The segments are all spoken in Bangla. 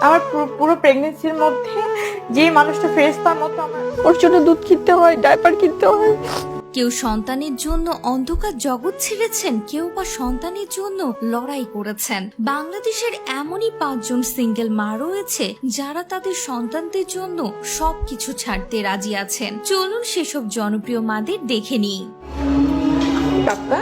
আমার পুরো- পুরো প্রেগনেন্সির মধ্যে যে মানুষটা ফেরেস্তার মতো আমার ওর জন্য দুধ কিনতে হয় ডাইপার কিনতে হয়। কেউ সন্তানের জন্য অন্ধকার জগৎ ছেড়েছেন কেউ বা সন্তানের জন্য লড়াই করেছেন। বাংলাদেশের এমনই পাঁচজন সিঙ্গেল মা রয়েছে যারা তাদের সন্তানদের জন্য সবকিছু ছাড়তে রাজি আছেন। চলুন সেসব জনপ্রিয় মাদের দেখে নিই। পাপ্পা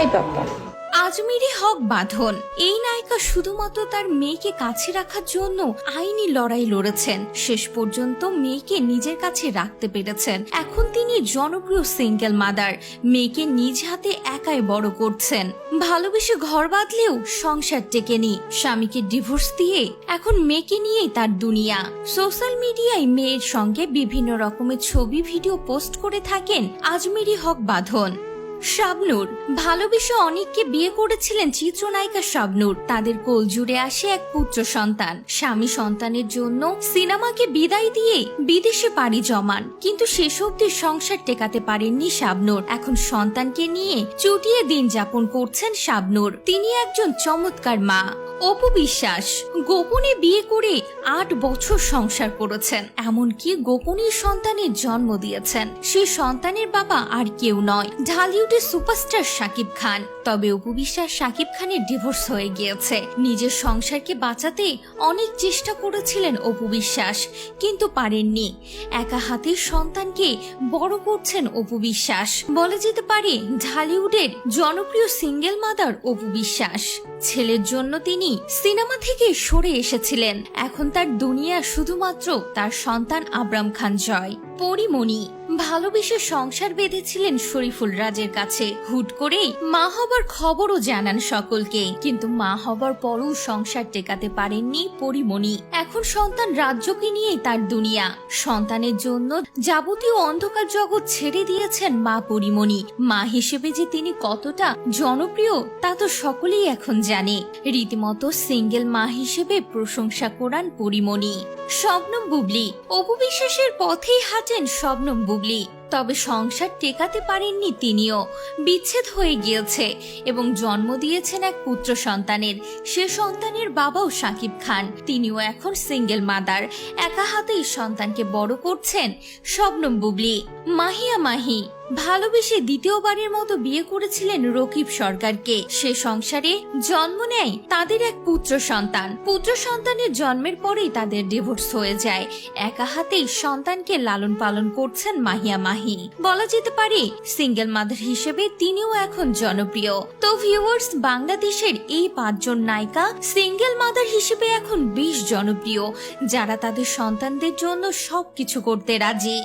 এই পাপ্পা আজমিরি হক বাঁধন। এই নায়িকা শুধুমাত্র তার মেয়েকে কাছে রাখার জন্য আইনি লড়াই লড়েছেন। শেষ পর্যন্ত মেয়েকে নিজের কাছে রাখতে পেরেছেন। এখন তিনি জনপ্রিয় সিঙ্গেল মাদার। মেয়েকে নিজ হাতে একাই বড় করছেন। ভালোবেসে ঘর বাঁধলেও সংসার টেকেনি স্বামীকে ডিভোর্স দিয়ে এখন মেয়েকে নিয়েই তার দুনিয়া। সোশ্যাল মিডিয়ায় মেয়ের সঙ্গে বিভিন্ন রকমের ছবি, ভিডিও পোস্ট করে থাকেন আজমিরি হক বাঁধন। শাবনূর। ভালোবেসে অনেককে বিয়ে করেছিলেন চিত্রনায়িকা শাবনুর। তাদের কোল জুড়ে আসে এক পুত্র সন্তান। স্বামী সন্তানের জন্য সিনেমাকে বিদায় দিয়ে বিদেশে পাড়ি জমান। কিন্তু শেষ অব্দি সংসার টেকাতে পারেননি শাবনুর। এখন সন্তানকে নিয়ে চুটিয়ে দিন যাপন করছেন শাবনুর। তিনি একজন চমৎকার মা। গোপনে বিয়ে করে আট বছর সংসার করেছেন। এমনকি সন্তানের জন্ম দিয়েছেন। সন্তানের বাবা আর কেউ নয়। ঢালিউডের সুপারস্টার শাকিব খান। তবে শাকিব খানের ডিভোর্স হয়ে গিয়েছে। নিজের সংসারকে বাঁচাতে অনেক চেষ্টা করেছিলেন অপু বিশ্বাস, কিন্তু পারেননি। একা হাতে সন্তানকে বড় করছেন অপু বিশ্বাস। বলা যেতে পারে, ঢালিউডের জনপ্রিয় সিঙ্গেল মাদার অপু বিশ্বাস। ছেলের জন্য তিনি সিনেমা থেকে সরে এসেছিলেন। এখন তার দুনিয়া শুধুমাত্র তার সন্তান আবরাম খান জয় পরিমণি ভালোবেসে সংসার বেঁধেছিলেন শরীফুল রাজের কাছে। হুট করেই মা হবার খবরও জানান সকলকে। কিন্তু মা হবার পরও সংসার টেকাতে পারেননি পরিমণি। এখন সন্তান রাজ্যকে নিয়েই তার দুনিয়া। সন্তানের জন্য যাবতীয় অন্ধকার জগৎ ছেড়ে দিয়েছেন মা পরিমণি। মা হিসেবে যে তিনি কতটা জনপ্রিয়, তা তো সকলেই এখন জানে। রীতিমতো সিঙ্গেল মা হিসেবে প্রশংসা করান পরিমণি। শবনম বুবলি অপু বিশ্বাসের পথেই হাঁটেন শবনম বুবলি তবে সংসার টেকাতে পারেননি তিনিও। বিচ্ছেদ হয়ে গিয়েছে এবং জন্ম দিয়েছেন এক পুত্র সন্তানের। সে সন্তানের বাবাও সাকিব খান। তিনিও এখন সিঙ্গেল মাদার একা হাতেই সন্তানকে বড় করছেন শবনম বুবলি। মাহিয়া মাহি। ভালোবেসে দ্বিতীয়বারের মতো বিয়ে করেছিলেন রকিব সরকারকে। সে সংসারে জন্ম নেয় তাদের এক পুত্র সন্তান। পুত্র সন্তানের জন্মের পরেই তাদের ডিভোর্স হয়ে যায়। একা হাতেই সন্তানকে লালন পালন করছেন মাহিয়া মাহি। বলা যেতে পারে সিঙ্গেল মাদার হিসেবে তিনিও এখন জনপ্রিয়। তো ভিউয়ার্স বাংলাদেশের এই পাঁচজন নায়িকা সিঙ্গেল মাদার হিসেবে এখন বেশ জনপ্রিয়। যারা তাদের সন্তানদের জন্য সবকিছু করতে রাজি।